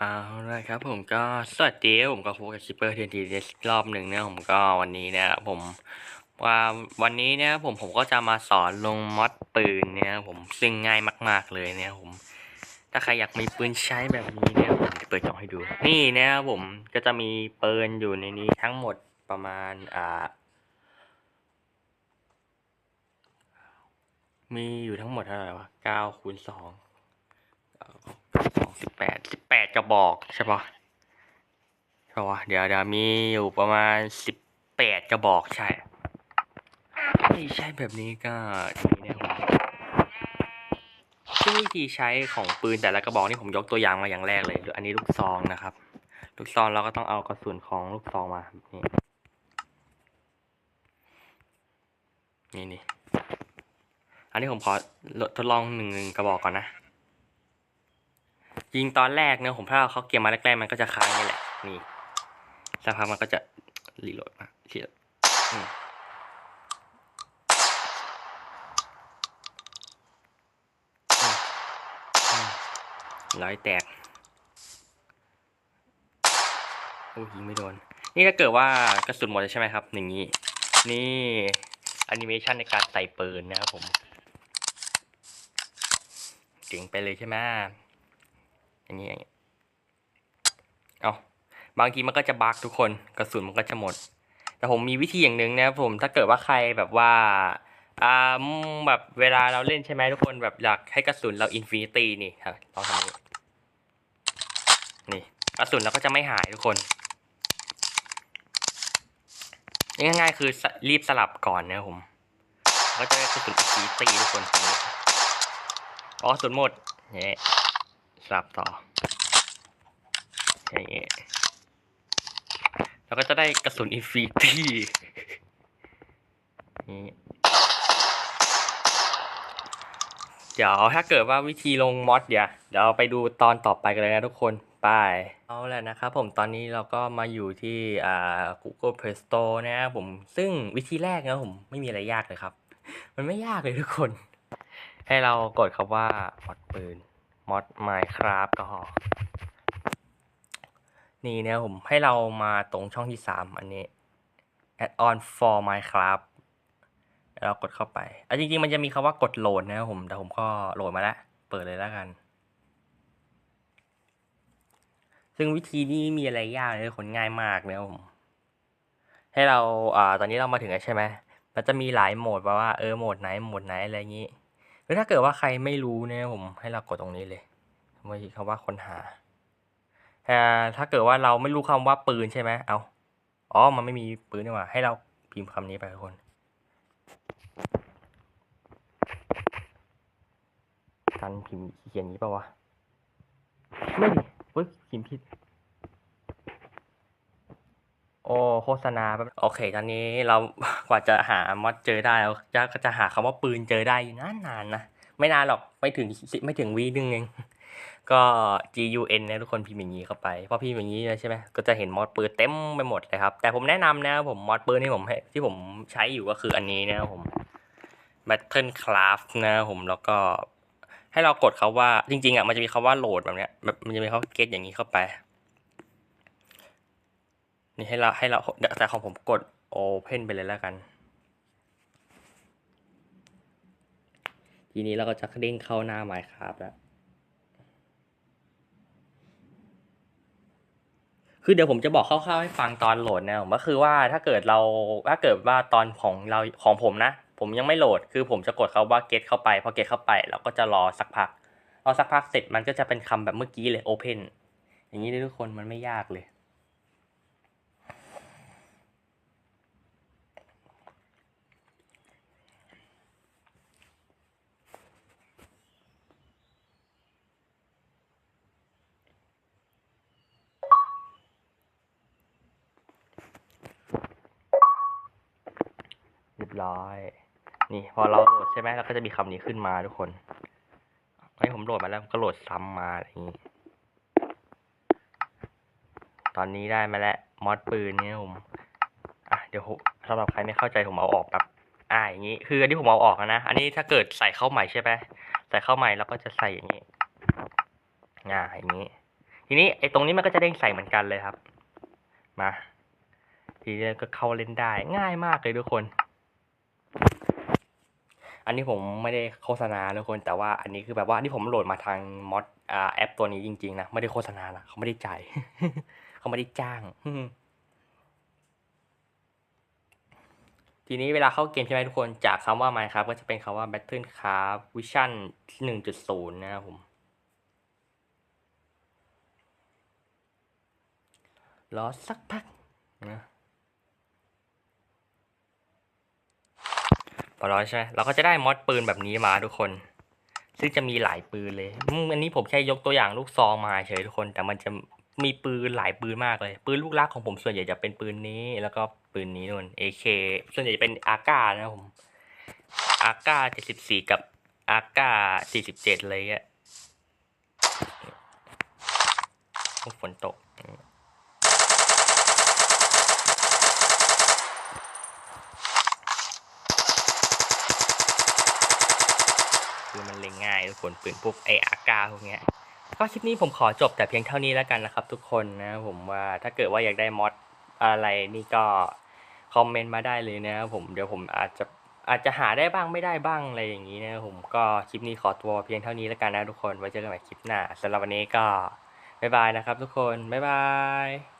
เอาละครับผมก็สวัสดีผมก็พบกับคิปเปอร์เทนทีเดสรอบหนึ่งเนี่ยผมก็วันนี้เนี่ยผมว่าวันนี้เนี่ยผมผมก็จะมาสอนลงมอดปืนเนี่ยผมซึ่งง่ายมาก ๆเลยเนี่ยผม ถ้าใครอยากมีปืนใช้แบบนี้เนี่ยผมจะเปิดจอให้ดู นี่เนี่ยผมก็จะมีปืนอยู่ในนี้ทั้งหมดประมาณอ่ามีอยู่ทั้งหมดเท่าไหร่วะเก้าคูณสอง สิบแปดสิบแปดกระบอกใช่ปะใช่ปะเดี๋ยวเดี๋ยวมีอยู่ประมาณสิบแปดกระบอกใช่ไม่ใช่แบบนี้ก็ทีนี้ผมซึ่งวิธีใช้ของปืนแต่ละกระบอกนี่ผมยกตัวอย่างมาอย่างแรกเลย อันนี้ลูกซองนะครับ ลูกซองเราก็ต้องเอากระสุนของลูกซองมานี่นี่นี่อันนี้ผมขอทดลองหนึ่งกระบอกก่อนนะ ยิงตอนแรกเนี่ยผมถ้าเขาเกมมาแรกๆมันก็จะค้างนี่แหละ นี่สักพักมันก็จะรีโหลดมาทีละอืมอืมอืมร้อยแตก โอ้ยิงไม่โดน นี่ถ้าเกิดว่ากระสุนหมดใช่ไหมครับ อย่างนี้ นี่แอนิเมชันในการใส่ปืนนะครับผม เจ๋งไปเลยใช่ไหม อย่างนี้อย่างนี้เอาบางทีมันก็จะบักทุกคนกระสุนมันก็จะหมด แต่ผมมีวิธีอย่างหนึ่งนะครับผมถ้าเกิดว่าใครแบบว่าอ่าแบบเวลาเราเล่นใช่ไหมทุกคนแบบอยากให้กระสุนเราอินฟินิตี้นี่ครับลองทำนี้นี่กระสุนเราก็จะไม่หายทุกคนง่ายๆคือรีบสลับก่อนนะผม ก็จะได้กระสุนอินฟินิตี้ทุกคนอ๋อสุนหมดเนี่ย สลับต่ออย่างเงี้ยแล้วก็จะได้กระสุนอินฟินิตี้นี่เดี๋ยวถ้าเกิดว่าวิธีลงมอดเดี๋ยวเดี๋ยวเราไปดูตอนต่อไปกันเลยนะทุกคนไปเอาแหละนะครับผมตอนนี้เราก็มาอยู่ที่อ่า Google Play Store นะครับผมซึ่งวิธีแรกนะผมไม่มีอะไรยากเลยครับ มันไม่ยากเลยทุกคน ให้เรากดคำว่ามอดปืน มอด Minecraft ก็นี่เนี่ยผมให้เรามาตรงช่องที่สามอันนี้ add on for Minecraft เรากดเข้าไปอะจริงๆ มันจะมีคำว่ากดโหลดนะครับผม แต่ผมก็โหลดมาแล้ว เปิดเลยแล้วกัน ซึ่งวิธีนี้มีอะไรยากเลยคนง่ายมากนะครับผม ให้เราอ่าตอนนี้เรามาถึงแล้วใช่ไหมมันจะมีหลายโหมดว่า เออ โหมดไหน โหมดไหนอะไรอย่างนี้ รือถ้าเกิดว่าใครไม่รู้เนี่ยผมให้เรากดตรงนี้เลยไม่คำว่าค้นหาแต่ถ้าเกิดว่าเราไม่รู้คำว่าปืนใช่ไหมเอาอ๋อ มันไม่มีปืนนี่หว่า ให้เราพิมพ์คำนี้ไปทุกคนการพิมพ์เขียนอย่างนี้ป่าวะ ไม่ดิเฮ้ยพิมพ์ผิด โอ้โฆษณาแป๊บโอเค ตอนนี้เรากว่าจะหามอดเจอได้เราจะก็จะหาคำว่าปืนเจอได้อยู่นานๆนะ ไม่นานหรอกไม่ถึงไม่ถึงวีนึงเองก็ G U N นะทุกคนพิมพ์อย่างนี้เข้าไปพอพิมพ์อย่างนี้ใช่ไหมก็จะเห็นมอดปืนเต็มไปหมดเลยครับ แต่ผมแนะนำนะผมมอดปืนที่ผมให้ที่ผมใช้อยู่ก็คืออันนี้นะผม Battlecraft นะผมแล้วก็ให้เรากดเขาว่าจริงๆอะมันจะมีคาว่าโหลดแบบเนี้ยแบบมันจะมีเขาเกตอย่างนี้เข้าไป นี่ให้เราให้เราแต่ของผมกด Open ไปเลยแล้วกัน ทีนี้เราก็จะเด้งเข้าหน้า Minecraft แล้วคือเดี๋ยวผมจะบอกคร่าวๆให้ฟังตอนโหลดนะผมก็คือว่าถ้าเกิดเราถ้าเกิดว่าตอนของเราของผมนะ ผมยังไม่โหลดคือผมจะกดคาว่า get เข้าไปพอ get เข้าไปเราก็จะรอสักพักรอสักพักเสร็จมันก็จะเป็นคำแบบเมื่อกี้เลย open อย่างนี้เลยทุกคนมันไม่ยากเลย ร้อย นี่พอเราโหลดใช่ไหมเราก็จะมีคำนี้ขึ้นมาทุกคนไอ้ผมโหลดมาแล้วก็โหลดซ้ำมาอย่างนี้ ตอนนี้ได้มาแล้วมอดปืนนี่ผมอะเดี๋ยวสำหรับใครไม่เข้าใจผมเอาออกแบบอ่าอย่างนี้ คืออันนี้ผมเอาออกนะ อันนี้ถ้าเกิดใส่เข้าใหม่ใช่ไหมใส่เข้าใหม่แล้วก็จะใส่อย่างนี้อ่ายอย่างนี้ ทีนี้ไอ้ตรงนี้มันก็จะเด้งใส่เหมือนกันเลยครับ มา ทีนี้ก็เข้าเล่นได้ง่ายมากเลยทุกคน อันนี้ผมไม่ได้โฆษณาทุกคนแต่ว่าอันนี้คือแบบว่าอันนี้ผมโหลดมาทางมอดอ่าแอปตัวนี้จริงๆนะไม่ได้โฆษณานะเขาไม่ได้จ่ายเขาไม่ได้จ้างทีนี้เวลาเข้าเกมใช่ไหมทุกคนจากคำว่า Minecraft ก็จะเป็นคำว่า Battlecraft Vision 1.0 นะครับผม รอสักพักนะ พอร้อยใช่ไหมเราก็จะได้มอดปืนแบบนี้มาทุกคน ซึ่งจะมีหลายปืนเลยอันนี้ผมแค่ยกตัวอย่างลูกซองมาเฉยทุกคน แต่มันจะมีปืนหลายปืนมากเลย ปืนลูกรักของผมส่วนใหญ่จะเป็นปืนนี้ แล้วก็ปืนนี้นู่น AK ส่วนใหญ่จะเป็นอาก้านะผมอาก้า74กับอาก้า47เจ็ดเลยอะฝนตก คือมันเล็งง่ายทุกคนปืนพวกไออากาพวกเนี้ยก็คลิปนี้ผมขอจบแต่เพียงเท่านี้แล้วกันนะครับ ทุกคนนะผมว่าถ้าเกิดว่าอยากได้มอดอะไรนี่ก็คอมเมนต์มาได้เลยนะครับผมเดี๋ยวผมอาจจะอาจจะหาได้บ้างไม่ได้บ้างอะไรอย่างนี้นะผมก็คลิปนี้ขอตัวเพียงเท่านี้แล้วกันนะทุกคนไว้เจอกันใหม่คลิปหน้าสำหรับวันนี้ก็บ๊ายบายนะครับ ทุกคนบ๊ายบาย